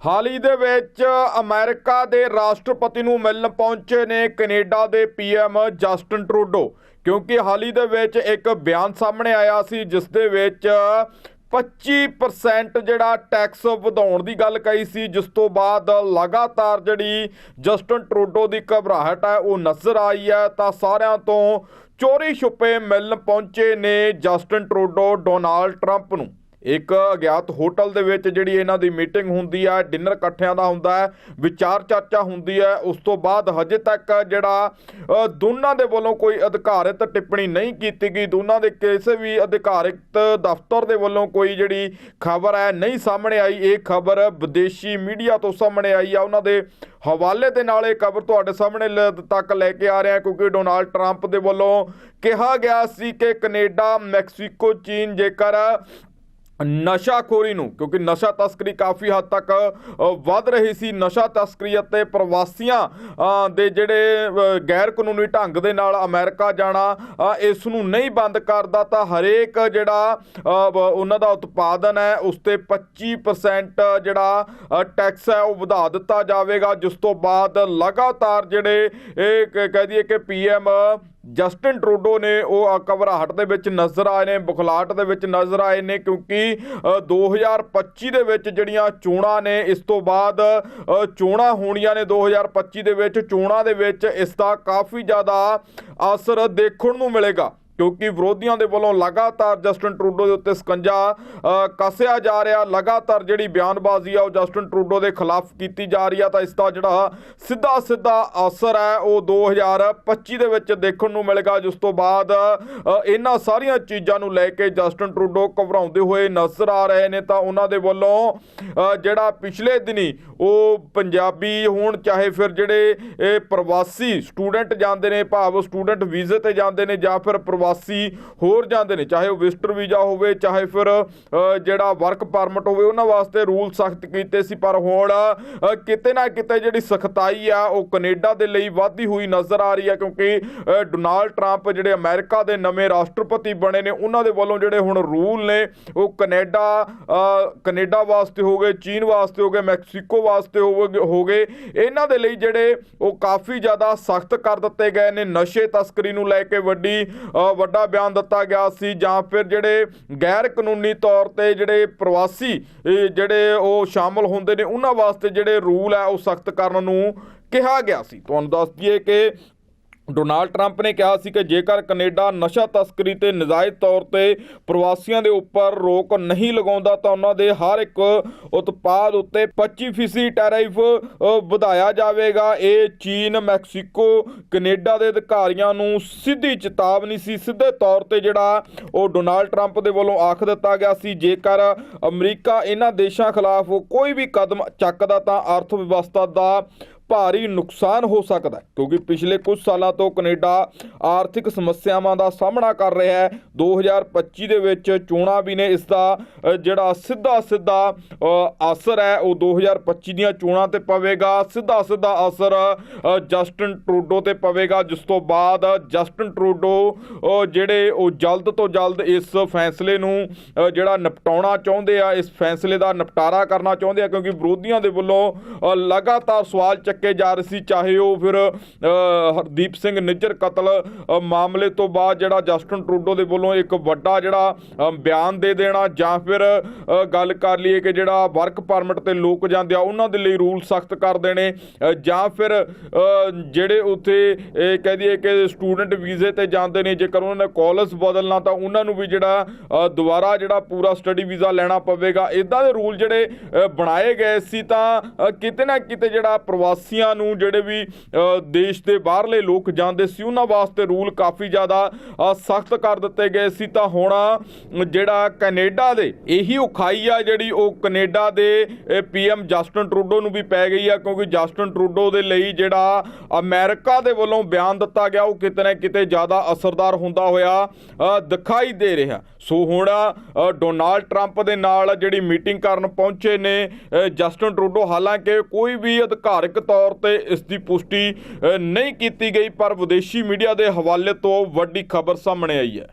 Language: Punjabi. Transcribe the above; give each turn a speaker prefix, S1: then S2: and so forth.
S1: ਹਾਲ ਹੀ ਦੇ ਵਿੱਚ ਅਮਰੀਕਾ ਦੇ ਰਾਸ਼ਟਰਪਤੀ ਨੂੰ ਮਿਲਣ ਪਹੁੰਚੇ ਨੇ ਕੈਨੇਡਾ ਦੇ ਪੀਐਮ ਜਸਟਨ ਟਰੂਡੋ, ਕਿਉਂਕਿ ਹਾਲ ਹੀ ਦੇ ਵਿੱਚ ਇੱਕ ਬਿਆਨ ਸਾਹਮਣੇ ਆਇਆ ਸੀ, ਜਿਸ ਦੇ ਵਿੱਚ 25% ਜਿਹੜਾ ਟੈਕਸ ਵਧਾਉਣ ਦੀ ਗੱਲ ਕਹੀ ਸੀ, ਜਿਸ ਤੋਂ ਬਾਅਦ ਲਗਾਤਾਰ ਜਿਹੜੀ ਜਸਟਨ ਟਰੂਡੋ ਦੀ ਘਬਰਾਹਟ ਹੈ, ਉਹ ਨਜ਼ਰ ਆਈ ਹੈ। ਤਾਂ ਸਾਰਿਆਂ ਤੋਂ ਚੋਰੀ ਛੁਪੇ ਮਿਲਣ ਪਹੁੰਚੇ ਨੇ ਜਸਟਨ ਟਰੂਡੋ, ਡੋਨਾਲਡ ਟਰੰਪ ਨੂੰ। ਇੱਕ ਅਗਿਆਤ ਹੋਟਲ ਦੇ ਵਿੱਚ ਜਿਹੜੀ ਇਹਨਾਂ ਦੀ ਮੀਟਿੰਗ ਹੁੰਦੀ ਹੈ ਡਿਨਰ ਇਕੱਠਿਆਂ ਦਾ ਹੁੰਦਾ ਹੈ, ਵਿਚਾਰ ਚਰਚਾ ਹੁੰਦੀ ਹੈ, ਉਸ ਤੋਂ ਬਾਅਦ ਹਜੇ ਤੱਕ ਜਿਹੜਾ ਦੋਨਾਂ ਦੇ ਵੱਲੋਂ ਕੋਈ ਅਧਿਕਾਰਿਤ ਟਿੱਪਣੀ ਨਹੀਂ ਕੀਤੀ ਗਈ, ਦੋਨਾਂ ਦੇ ਕਿਸੇ ਵੀ ਅਧਿਕਾਰਿਤ ਦਫ਼ਤਰ ਦੇ ਵੱਲੋਂ ਕੋਈ ਜਿਹੜੀ ਖਬਰ ਹੈ ਨਹੀਂ ਸਾਹਮਣੇ ਆਈ। ਇਹ ਖਬਰ ਵਿਦੇਸ਼ੀ ਮੀਡੀਆ ਤੋਂ ਸਾਹਮਣੇ ਆਈ ਆ। ਉਹਨਾਂ ਦੇ ਹਵਾਲੇ ਦੇ ਨਾਲ ਇਹ ਖਬਰ ਤੁਹਾਡੇ ਸਾਹਮਣੇ ਲ- ਤੱਕ ਲੈ ਕੇ ਆ ਰਿਹਾ ਕਿਉਂਕਿ ਡੋਨਾਲਡ ਟਰੰਪ ਦੇ ਵੱਲੋਂ ਕਿਹਾ ਗਿਆ ਸੀ ਕਿ ਕੈਨੇਡਾ, ਮੈਕਸੀਕੋ, ਚੀਨ ਜੇਕਰ ਨਸ਼ਾਖੋਰੀ ਨੂੰ, ਕਿਉਂਕਿ ਨਸ਼ਾ ਤਸਕਰੀ ਕਾਫੀ ਹੱਦ ਤੱਕ ਵੱਧ ਰਹੀ ਸੀ। ਨਸ਼ਾ ਤਸਕਰੀ ਅਤੇ ਪ੍ਰਵਾਸੀਆਂ ਦੇ ਜਿਹੜੇ ਗੈਰ ਕਾਨੂੰਨੀ ਢੰਗ ਦੇ ਨਾਲ ਅਮਰੀਕਾ ਜਾਣਾ ਇਸ ਨੂੰ ਨਹੀਂ ਬੰਦ ਕਰਦਾ, ਤਾਂ ਹਰੇਕ ਜਿਹੜਾ ਉਹਨਾਂ ਦਾ ਉਤਪਾਦਨ ਹੈ, ਉਸ ਤੇ 25% ਜਿਹੜਾ ਟੈਕਸ ਹੈ, ਉਹ ਵਧਾ ਦਿੱਤਾ ਜਾਵੇਗਾ, ਜਿਸ ਤੋਂ ਬਾਅਦ ਲਗਾਤਾਰ ਜਿਹੜੇ, ਇਹ ਕ- ਕਹਿ ਦਈਏ ਕਿ ਪੀਐਮ ਜਸਟਿਨ ਟਰੂਡੋ ਨੇ ਉਹ ਅ, ਘਬਰਾਹਟ ਦੇ ਵਿੱਚ ਨਜ਼ਰ ਆਏ ਨੇ ਬੁਖਲਾਹਟ ਦੇ ਵਿੱਚ ਨਜ਼ਰ ਆਏ ਨੇ ਕਿਉਂਕਿ ਅ, 2025 ਦੇ ਵਿੱਚ ਜਿਹੜੀਆਂ ਚੋਣਾਂ ਨੇ ਇਸ ਤੋਂ ਬਾਅਦ ਚੋਣਾਂ ਹੋਣੀਆਂ ਨੇ 2025 ਦੇ ਵਿੱਚ ਚੋਣਾਂ ਦੇ ਵਿੱਚ ਇਸ ਦਾ ਕਾਫੀ ਜ਼ਿਆਦਾ ਅਸਰ ਦੇਖਣ ਨੂੰ ਮਿਲੇਗਾ। ਕਿਉਂਕਿ ਵਿਰੋਧੀਆਂ ਦੇ ਵੱਲੋਂ ਲਗਾਤਾਰ ਜਸਟਨ ਟਰੂਡੋ ਦੇ ਉੱਤੇ ਸਕੰਜਾ ਕੱਸਿਆ ਜਾ ਰਿਹਾ। ਲਗਾਤਾਰ ਜਿਹੜੀ ਬਿਆਨਬਾਜ਼ੀ ਆ, ਉਹ ਜਸਟਨ ਟਰੂਡੋ ਦੇ ਖਿਲਾਫ ਕੀਤੀ ਜਾ ਰਹੀ ਆ। ਤਾਂ ਇਸ ਦਾ ਜਿਹੜਾ ਸਿੱਧਾ ਸਿੱਧਾ ਅਸਰ ਹੈ, ਉਹ 2025 ਦੇ ਵਿੱਚ ਦੇਖਣ ਨੂੰ ਮਿਲੇਗਾ, ਜਿਸ ਤੋਂ ਬਾਅਦ ਇਹਨਾਂ ਸਾਰੀਆਂ ਚੀਜ਼ਾਂ ਨੂੰ ਲੈ ਕੇ ਜਸਟਨ ਟਰੂਡੋ ਘਬਰਾਉਂਦੇ ਹੋਏ ਨਜ਼ਰ ਆ ਰਹੇ ਨੇ। ਤਾਂ ਉਹਨਾਂ ਦੇ ਵੱਲੋਂ ਜਿਹੜਾ ਪਿਛਲੇ ਦਿਨੀ ਉਹ ਪੰਜਾਬੀ ਹੋਣ, ਚਾਹੇ ਫਿਰ ਜਿਹੜੇ ਇਹ ਪ੍ਰਵਾਸੀ ਸਟੂਡੈਂਟ ਜਾਂਦੇ ਨੇ, ਭਾਵ ਸਟੂਡੈਂਟ ਵੀਜ਼ੇ ਤੇ ਜਾਂਦੇ ਨੇ ਜਾਂ ਫਿਰ ਪ੍ਰਵਾਸੀ ਹੋਰ ਜਾਂਦੇ ਨੇ ਚਾਹੇ ਉਹ ਵਿਜ਼ਟਰ ਵੀਜ਼ਾ ਹੋਵੇ ਚਾਹੇ ਫਿਰ ਜਿਹੜਾ ਵਰਕ ਪਰਮਿਟ ਹੋਵੇ ਉਹਨਾਂ ਵਾਸਤੇ ਰੂਲ ਸਖਤ ਕੀਤੇ ਸੀ ਪਰ ਹੁਣ ਕਿਤੇ ਨਾ ਕਿਤੇ ਜਿਹੜੀ ਸਖਤਾਈ ਆ ਉਹ ਕੈਨੇਡਾ ਦੇ ਲਈ ਵਧਦੀ ਹੋਈ ਨਜ਼ਰ ਆ ਰਹੀ ਹੈ ਕਿਉਂਕਿ ਡੋਨਾਲਡ ਟਰੰਪ ਜਿਹੜੇ ਅਮਰੀਕਾ ਦੇ ਨਵੇਂ ਰਾਸ਼ਟਰਪਤੀ ਬਣੇ ਨੇ ਉਹਨਾਂ ਦੇ ਵੱਲੋਂ ਜਿਹੜੇ ਹੁਣ ਰੂਲ ਨੇ ਉਹ ਕੈਨੇਡਾ ਅ, ਕੈਨੇਡਾ ਵਾਸਤੇ ਹੋ ਗਏ ਚੀਨ ਵਾਸਤੇ ਹੋ ਗਏ ਮੈਕਸੀਕੋ ਵਾਸਤੇ ਹੋ ਹੋ ਗਏ ਇਹਨਾਂ ਦੇ ਲਈ ਜਿਹੜੇ ਉਹ ਕਾਫੀ ਜ਼ਿਆਦਾ ਸਖਤ ਕਰ ਦਿੱਤੇ ਗਏ ਨੇ ਨਸ਼ੇ ਤਸਕਰੀ ਨੂੰ ਲੈ ਕੇ ਵੱਡੀ ਵੱਡਾ ਬਿਆਨ ਦਿੱਤਾ ਗਿਆ ਸੀ ਜਾਂ ਫਿਰ ਜਿਹੜੇ ਗੈਰ ਕਾਨੂੰਨੀ ਤੌਰ ਤੇ ਜਿਹੜੇ ਪ੍ਰਵਾਸੀ ਜਿਹੜੇ ਉਹ ਸ਼ਾਮਲ ਹੁੰਦੇ ਨੇ, ਉਹਨਾਂ ਵਾਸਤੇ ਜਿਹੜੇ ਰੂਲ ਹੈ, ਉਹ ਸਖਤ ਕਰਨ ਨੂੰ ਕਿਹਾ ਗਿਆ ਸੀ। ਤੁਹਾਨੂੰ ਦੱਸ ਦਈਏ ਕਿ ਡੋਨਾਲਡ ਟਰੰਪ ਨੇ ਕਿਹਾ ਸੀ ਕਿ ਜੇਕਰ ਕੈਨੇਡਾ ਨਸ਼ਾ ਤਸਕਰੀ ਤੇ ਨਜਾਇਜ਼ ਤੌਰ ਤੇ ਪ੍ਰਵਾਸੀਆਂ ਦੇ ਉੱਪਰ ਰੋਕ ਨਹੀਂ ਲਗਾਉਂਦਾ, ਤਾਂ ਉਹਨਾਂ ਦੇ ਹਰ ਇੱਕ ਉਤਪਾਦ ਉੱਤੇ 25% ਟੈਰਿਫ ਵਧਾਇਆ ਜਾਵੇਗਾ। ਇਹ ਚੀਨ, ਮੈਕਸੀਕੋ, ਕੈਨੇਡਾ ਦੇ ਅਧਿਕਾਰੀਆਂ ਨੂੰ ਸਿੱਧੀ ਚੇਤਾਵਨੀ ਸੀ। ਸਿੱਧੇ ਤੌਰ ਤੇ ਜਿਹੜਾ ਉਹ ਡੋਨਾਲਡ ਟਰੰਪ ਦੇ ਵੱਲੋਂ ਆਖ ਦਿੱਤਾ ਗਿਆ ਸੀ, ਜੇਕਰ ਅਮਰੀਕਾ ਇਹਨਾਂ ਦੇਸ਼ਾਂ ਖਿਲਾਫ ਕੋਈ ਵੀ ਕਦਮ ਚੱਕਦਾ, ਤਾਂ ਅਰਥ ਵਿਵਸਥਾ ਦਾ ਭਾਰੀ ਨੁਕਸਾਨ ਹੋ ਸਕਦਾ ਹੈ ਕਿਉਂਕਿ ਪਿਛਲੇ ਕੁਝ ਸਾਲਾਂ ਤੋਂ ਕੈਨੇਡਾ ਆਰਥਿਕ ਸਮੱਸਿਆਵਾਂ ਦਾ ਸਾਹਮਣਾ ਕਰ ਰਿਹਾ ਹੈ। 2025 ਦੇ ਵਿੱਚ ਚੋਣਾਂ ਵੀ ਨੇ ਇਸ ਦਾ ਜਿਹੜਾ ਸਿੱਧਾ ਸਿੱਧਾ ਅਸਰ ਹੈ ਉਹ 2025 ਦੀਆਂ ਚੋਣਾਂ ਤੇ ਪਵੇਗਾ। ਸਿੱਧਾ ਸਿੱਧਾ ਅਸਰ ਅ, ਜਸਟਨ ਟਰੂਡੋ ਤੇ ਪਵੇਗਾ ਜਿਸ ਤੋਂ ਬਾਅਦ ਜਸਟਨ ਟਰੂਡੋ ਜਿਹੜੇ ਉਹ ਜਲਦ ਤੋਂ ਜਲਦ ਇਸ ਫੈਸਲੇ ਨੂੰ ਜਿਹੜਾ ਨਿਪਟਾਉਣਾ ਚਾਹੁੰਦੇ ਆ ਇਸ ਫੈਸਲੇ ਦਾ ਨਿਪਟਾਰਾ ਕਰਨਾ ਚਾਹੁੰਦੇ ਆ ਕਿਉਂਕਿ ਵਿਰੋਧੀਆਂ ਦੇ ਵੱਲੋਂ ਲਗਾਤਾਰ ਸਵਾਲ ਚੱਕ ਜਾ ਰਹੇ ਸੀ, ਚਾਹੇ ਉਹ ਫਿਰ ਹਰਦੀਪ ਸਿੰਘ ਨਿੱਜਰ ਕਤਲ ਮਾਮਲੇ ਤੋਂ ਬਾਅਦ ਜਿਹੜਾ ਜਸਟਨ ਟਰੂਡੋ ਦੇ ਵੱਲੋਂ ਇੱਕ ਵੱਡਾ ਜਿਹੜਾ ਬਿਆਨ ਦੇ ਦੇਣਾ ਜਾਂ ਫਿਰ ਗੱਲ ਕਰ ਲਈਏ ਕਿ ਜਿਹੜਾ ਵਰਕ ਪਰਮਿਟ ਤੇ ਲੋਕ ਜਾਂਦੇ ਆ, ਉਹਨਾਂ ਦੇ ਲਈ ਰੂਲ ਸਖਤ ਕਰ ਦੇਣੇ ਜਾਂ ਫਿਰ ਜਿਹੜੇ ਉੱਥੇ ਕਹਿ ਦਈਏ ਕਿ ਸਟੂਡੈਂਟ ਵੀਜ਼ੇ ਤੇ ਜਾਂਦੇ ਨੇ, ਜੇਕਰ ਉਹਨਾਂ ਨੇ ਕਾਲਜ ਬਦਲਣਾ ਤਾਂ ਉਹਨਾਂ ਨੂੰ ਵੀ ਜਿਹੜਾ ਦੁਬਾਰਾ ਜਿਹੜਾ ਪੂਰਾ ਸਟੱਡੀ ਵੀਜ਼ਾ ਲੈਣਾ ਪਵੇਗਾ। ਇਦਾਂ ਦੇ ਰੂਲ ਜਿਹੜੇ ਬਣਾਏ ਗਏ ਸੀ ਤਾਂ ਕਿਤੇ ਨਾ ਕਿਤੇ ਜਿਹੜਾ ਪ੍ਰਵਾਸੀ ਪ੍ਰਵਾਸੀਆਂ ਨੂੰ ਜਿਹੜੇ ਵੀ ਦੇਸ਼ ਦੇ ਬਾਹਰਲੇ ਲੋਕ ਜਾਂਦੇ ਸੀ ਉਹਨਾਂ ਵਾਸਤੇ ਰੂਲ ਕਾਫੀ ਜ਼ਿਆਦਾ ਸਖਤ ਕਰ ਦਿੱਤੇ ਗਏ ਸੀ। ਤਾਂ ਹੁਣ ਜਿਹੜਾ ਕੈਨੇਡਾ ਦੇ ਇਹੀ ਉਖਾਈ ਆ ਜਿਹੜੀ ਉਹ ਕੈਨੇਡਾ ਦੇ ਪੀਐਮ ਜਸਟਨ ਟਰੂਡੋ ਨੂੰ ਵੀ ਪੈ ਗਈ ਆ ਕਿਉਂਕਿ ਜਸਟਨ ਟਰੂਡੋ ਦੇ ਲਈ ਜਿਹੜਾ ਅਮਰੀਕਾ ਦੇ ਵੱਲੋਂ ਬਿਆਨ ਦਿੱਤਾ ਗਿਆ ਉਹ ਕਿਤੇ ਨਾ ਕਿਤੇ ਜ਼ਿਆਦਾ ਅਸਰਦਾਰ ਹੁੰਦਾ ਹੋਇਆ ਦਿਖਾਈ ਦੇ ਰਿਹਾ। ਸੋ ਹੁਣ ਡੋਨਾਲਡ ਟਰੰਪ ਦੇ ਨਾਲ ਜਿਹੜੀ ਮੀਟਿੰਗ ਕਰਨ ਪਹੁੰਚੇ ਨੇ ਅ, ਜਸਟਨ ਟਰੂਡੋ ਹਾਲਾਂਕਿ ਕੋਈ ਵੀ ਅਧਿਕਾਰਿਕ ਤੌਰ ਤੌਰ ਤੇ ਇਸ ਦੀ ਪੁਸ਼ਟੀ ਨਹੀਂ ਕੀਤੀ ਗਈ, ਪਰ ਵਿਦੇਸ਼ੀ ਮੀਡੀਆ ਦੇ ਹਵਾਲੇ ਤੋਂ ਵੱਡੀ ਖਬਰ ਸਾਹਮਣੇ ਆਈ ਹੈ।